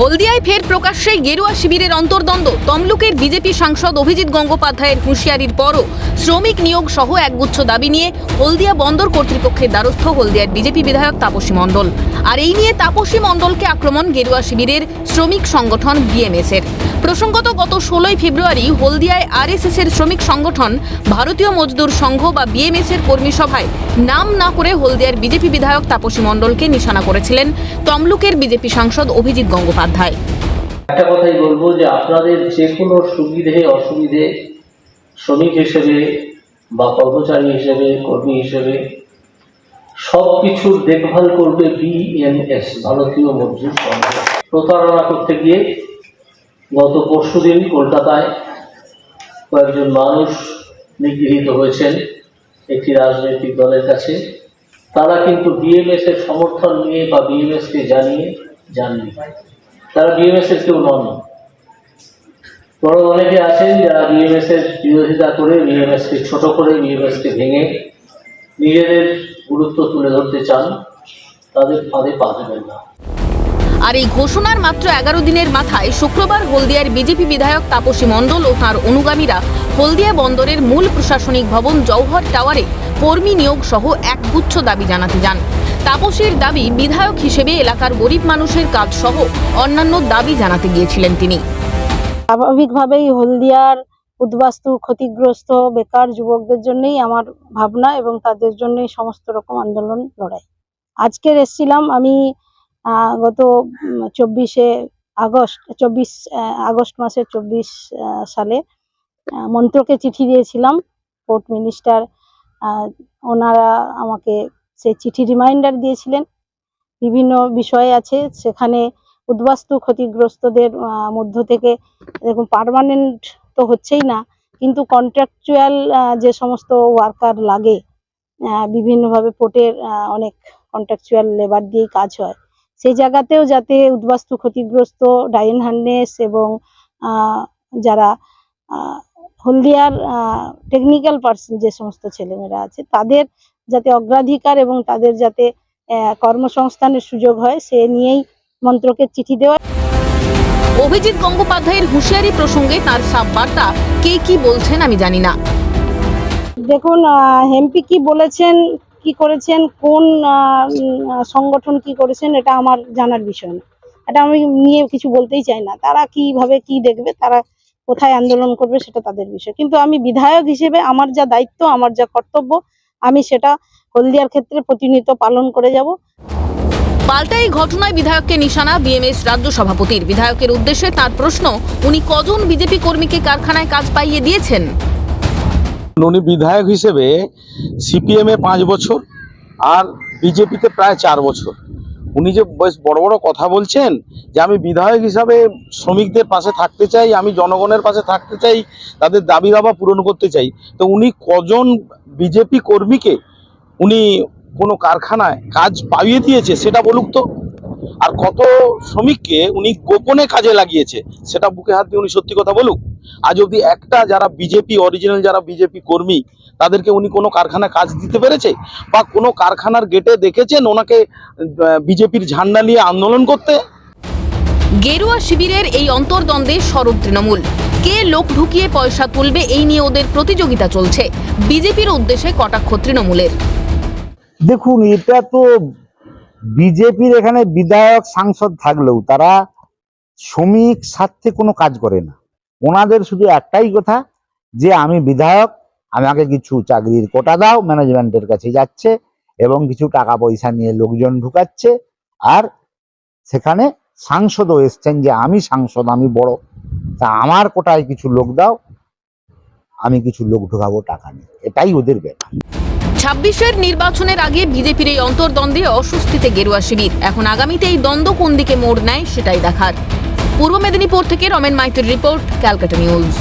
হলদিয়ায় ফের প্রকাশ্যে গেরুয়া শিবিরের অন্তর্দ্বন্দ্ব। তমলুকের বিজেপি সাংসদ অভিজিৎ গঙ্গোপাধ্যায়ের হুঁশিয়ারির পরও শ্রমিক নিয়োগ সহ একগুচ্ছ দাবি নিয়ে হলদিয়া বন্দর কর্তৃপক্ষের দ্বারস্থ হলদিয়ার বিজেপি বিধায়ক তাপসী মণ্ডল। আর এই নিয়ে তাপসী মণ্ডলকে আক্রমণ গেরুয়া শিবিরের শ্রমিক সংগঠন বিএমএসের। প্রসঙ্গত, গত ষোলোই ফেব্রুয়ারি হলদিয়ায় আরএসএস এর শ্রমিক সংগঠন, ভারতীয় মজদুর সংঘ বা বিএমএস এর কর্মী সভায় নাম না করে হলদিয়ার বিজেপি বিধায়ক তাপসী মণ্ডলকে নিশানা করেছিলেন তমলুকের বিজেপি সাংসদ অভিজিৎ গঙ্গোপাধ্যায়। একটা কথাই বলব যে আপনাদের যে কোনো সুবিধে, অসুবিধে শ্রমিক হিসেবে বা কর্মচারী হিসেবে, কর্মী হিসেবে সব কিছুর দেখভাল করবে বিএনএস ভারতীয় মজদুর সংঘ। প্রতারণা করতে গিয়ে গত পরশুদিন কলকাতায় কয়েকজন মানুষ নিগৃহীত হয়েছেন একটি রাজনৈতিক দলের কাছে। তারা কিন্তু বিএমএস এর সমর্থন নিয়ে বা বিএমএস কে জানিয়ে যাননি। তারা বিএমএস এর কেউ নন। বড় অনেকে আছেন যারা বিএমএস এর বিরোধিতা করে, বিএমএস কে ছোট করে, বিএমএস কে ভেঙে নিজেদের গুরুত্ব তুলে ধরতে চান, তাদের ফাঁদে পা দেবেন না। আর এই ঘোষণার মাত্র এগারো দিনের মাথায় শুক্রবার হলদিয়ার বিজেপি বিধায়ক তাপসী মণ্ডল ও তাঁর অনুগামীরা হলদিয়া বন্দরের মূল প্রশাসনিক ভবন জওহর টাওয়ারে কর্মী নিয়োগ সহ একগুচ্ছ দাবি জানাতে যান। তাপসীর দাবি, বিধায়ক হিসেবে এলাকার গরিব মানুষের কাজ সহ অন্যান্য দাবি জানাতে গিয়েছিলেন তিনি। স্বাভাবিকভাবেই হলদিয়ার উদ্বাস্তু, ক্ষতিগ্রস্ত, বেকার যুবকদের জন্যই আমার ভাবনা এবং তাদের জন্যই সমস্ত রকম আন্দোলন লড়াই। আজকের এসছিলাম আমি গত চব্বিশে আগস্ট, চব্বিশ আগস্ট মাসের চব্বিশ সালে মন্ত্রকে চিঠি দিয়েছিলাম পোর্ট মিনিস্টার ওনারা আমাকে সেই চিঠি রিমাইন্ডার দিয়েছিলেন। বিভিন্ন বিষয় আছে, সেখানে উদ্বাস্তু ক্ষতিগ্রস্তদের মধ্য থেকে দেখুন পার্মানেন্ট তো হচ্ছেই না, কিন্তু কন্ট্রাকচুয়াল যে সমস্ত ওয়ার্কার লাগে বিভিন্নভাবে পোর্টের অনেক কন্ট্রাকচুয়াল লেবার দিয়েই কাজ হয়। সেই জায়গাতেও যাতে উদ্বাস্তু ক্ষতিগ্রস্ত ডাইন হার্নেস এবং যারা হলদিয়ার টেকনিক্যাল পার্সন যে সমস্ত ছেলেমেয়েরা আছে তাদের যাতে অগ্রাধিকার এবং তাদের যাতে কর্মসংস্থানের সুযোগ হয় সে নিয়েই মন্ত্রকে চিঠি দেওয়া। অভিজিৎ গঙ্গোপাধ্যায়ের হুঁশিয়ারি প্রসঙ্গে তার সাব বার্তা কে কি বলছেন আমি জানি না। দেখুন এমপি কি বলেছেন কি করেছেন? কোন সংগঠন কি করেছেন? এটা আমার জানার বিষয় না। এটা আমি নিয়ে কিছু বলতেই চাই না। তারা কীভাবে কি দেখবে, তারা কোথায় আন্দোলন করবে সেটা তাদের বিষয়। কিন্তু আমি বিধায়ক হিসেবে আমার যা দায়িত্ব, আমার যা কর্তব্য, আমি সেটা হলদিয়ার ক্ষেত্রে প্রতিনিয়ত পালন করে যাব। পাল্টা এই ঘটনায় বিধায়ককে নিশানা বিএমএস রাজ্য সভাপতির। বিধায়কের উদ্দেশ্যে তার প্রশ্ন, উনি কজন বিজেপি কর্মীকে কারখানায় কাজ পাইয়ে দিয়েছেন? উনি বিধায়ক হিসেবে সিপিএম পাঁচ বছর আর বিজেপিতে প্রায় চার বছর। উনি যে বেশ বড় বড় কথা বলছেন যে আমি বিধায়ক হিসাবে শ্রমিকদের পাশে থাকতে চাই, আমি জনগণের পাশে থাকতে চাই, তাদের দাবি দাবা পূরণ করতে চাই। তো উনি কজন বিজেপি কর্মীকে উনি কোনো কারখানায় কাজ পাইয়ে দিয়েছে সেটা বলুক তো। আর কত শ্রমিককে উনি গোপনে কাজে লাগিয়েছে সেটা বুকে হাত দিয়ে উনি সত্যি কথা বলুক? আজ অবধি একটা যারা বিজেপি অরিজিনাল যারা বিজেপি কর্মী তাদেরকে উনি কোনো কারখানায় কাজ দিতে পেরেছে? বা কোনো কারখানার গেটে দেখেছেন ওনাকে বিজেপির ঝান্ডা নিয়ে আন্দোলন করতে? গেরুয়া শিবিরের এই অন্তর্দ্বন্দ্বে সরব তৃণমূল। কে লোক ঢুকিয়ে পয়সা তুলবে এই নিয়ে ওদের প্রতিযোগিতা চলছে। বিজেপির উদ্দেশ্যে কটাক্ষ তৃণমূলের। দেখুন এটা তো বিজেপির এখানে বিধায়ক সাংসদ থাকলেও তারা শ্রমিক স্বার্থে কোনো কাজ করে না। ওনাদের শুধু একটাই কথা, যে আমি বিধায়ক, আমাকে কিছু চাকরির কোটা দাও, ম্যানেজমেন্টের কাছে যাচ্ছে এবং কিছু টাকা পয়সা নিয়ে লোকজন ঢুকাচ্ছে। আর সেখানে সাংসদও এসছেন যে আমি সাংসদ, আমি বড়, তা আমার কোটায় কিছু লোক দাও, আমি কিছু লোক ঢুকাবো, টাকা নিয়ে। এটাই ওদের ব্যাপার। ছাব্বিশের নির্বাচনের আগে বিজেপির এই অন্তর্দ্বন্দ্বে অস্বস্তিতে গেরুয়া শিবির। এখন আগামীতে এই দ্বন্দ্ব কোন দিকে মোড় নেয় সেটাই দেখার। পূর্ব মেদিনীপুর থেকে রমেন মাইতির রিপোর্ট, ক্যালকাটা নিউজ।